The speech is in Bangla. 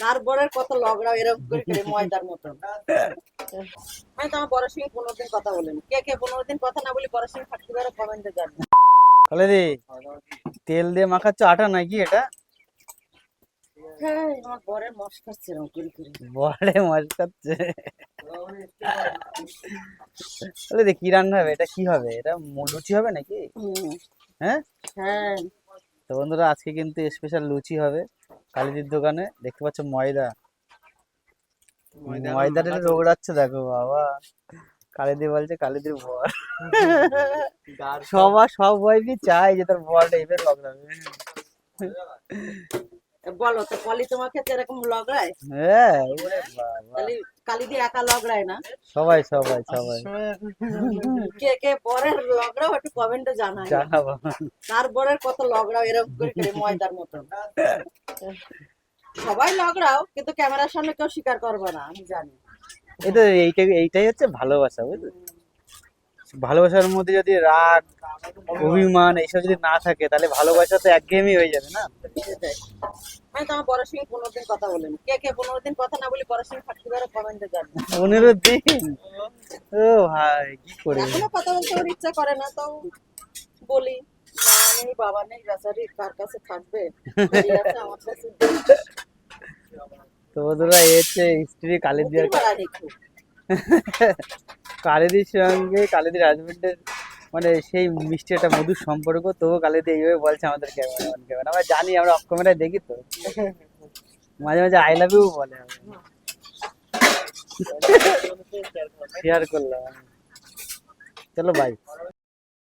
তার বরের কত লগড়াও এরকম করে ময়দার মতন। আমি তো আমার বড় সঙ্গে পনেরো দিন কথা বলিনি। কে কে পনেরো দিন কথা না বলি বড় কমেন্টে জানি তাহলে রে তেল দিয়ে মাখাচ্ছ আটা নাকি এটা? হ্যাঁ তাহলে কি রান্না হবে? এটা কি হবে? এটা লুচি হবে নাকি? হ্যাঁ? হ্যাঁ। তো বন্ধুরা আজকে কিন্তু স্পেশাল লুচি হবে। কালিদির দোকানে দেখতে পাচ্ছ ময়দা। ময়দাটা রোগড়াচ্ছে দেখো বাবা। কালিদি বলছে কালিদির বর। সবার সব ওয়াইফই চায় যে তার বর টাইপের লগড়াবে বলো তো পলি তোমাকে তো এরকম লগড়ায় হ্যাঁ ওরে বাবা। তাহলে কালি দিয়ে একা লগড়ায় না? সবাই সবাই সবাই। কে কে বরের কমেন্টে জানায় জানাব। তার কত লগড়াও এরকম করে করে ময়দার মতন সবাই লগড়াও কিন্তু ক্যামেরার সামনে কেউ স্বীকার করবে না আমি জানি। এটা এইটাই এইটাই হচ্ছে ভালোবাসা বুঝলি? ভালোবাসার মধ্যে যদি রাগ অভিমান এইসব যদি না থাকে তাহলে ভালোবাসা তো একঘেয়েমি হয়ে যাবে না? তো আমার বড় সঙ্গে পনেরো দিন কথা বলিনি। কে কে পনেরো দিন কথা না বলি বড় সঙ্গে ফাটকি বেরো কমেন্টে জানি পনেরো দিন? ও ভাই কি করে? এখনও কথা বলতে ওর ইচ্ছা করে না তো বলি। মা নেই বাবা নেই বেচারি কার কাছে থাকবে? আমার কাছে তো বন্ধুরা হচ্ছে স্ত্রী কালিদির সঙ্গে কালিদির হাজবেন্ডের মানে সেই মিষ্টি একটা মধুর সম্পর্ক তবু কালিদি এইভাবে বলছে আমাদের ক্যামেরা আমরা জানি আমরা অফ ক্যামেরায় দেখি তো। মাঝে মাঝে আই লাভ ইউ বলে। শেয়ার করলাম। চলো বাই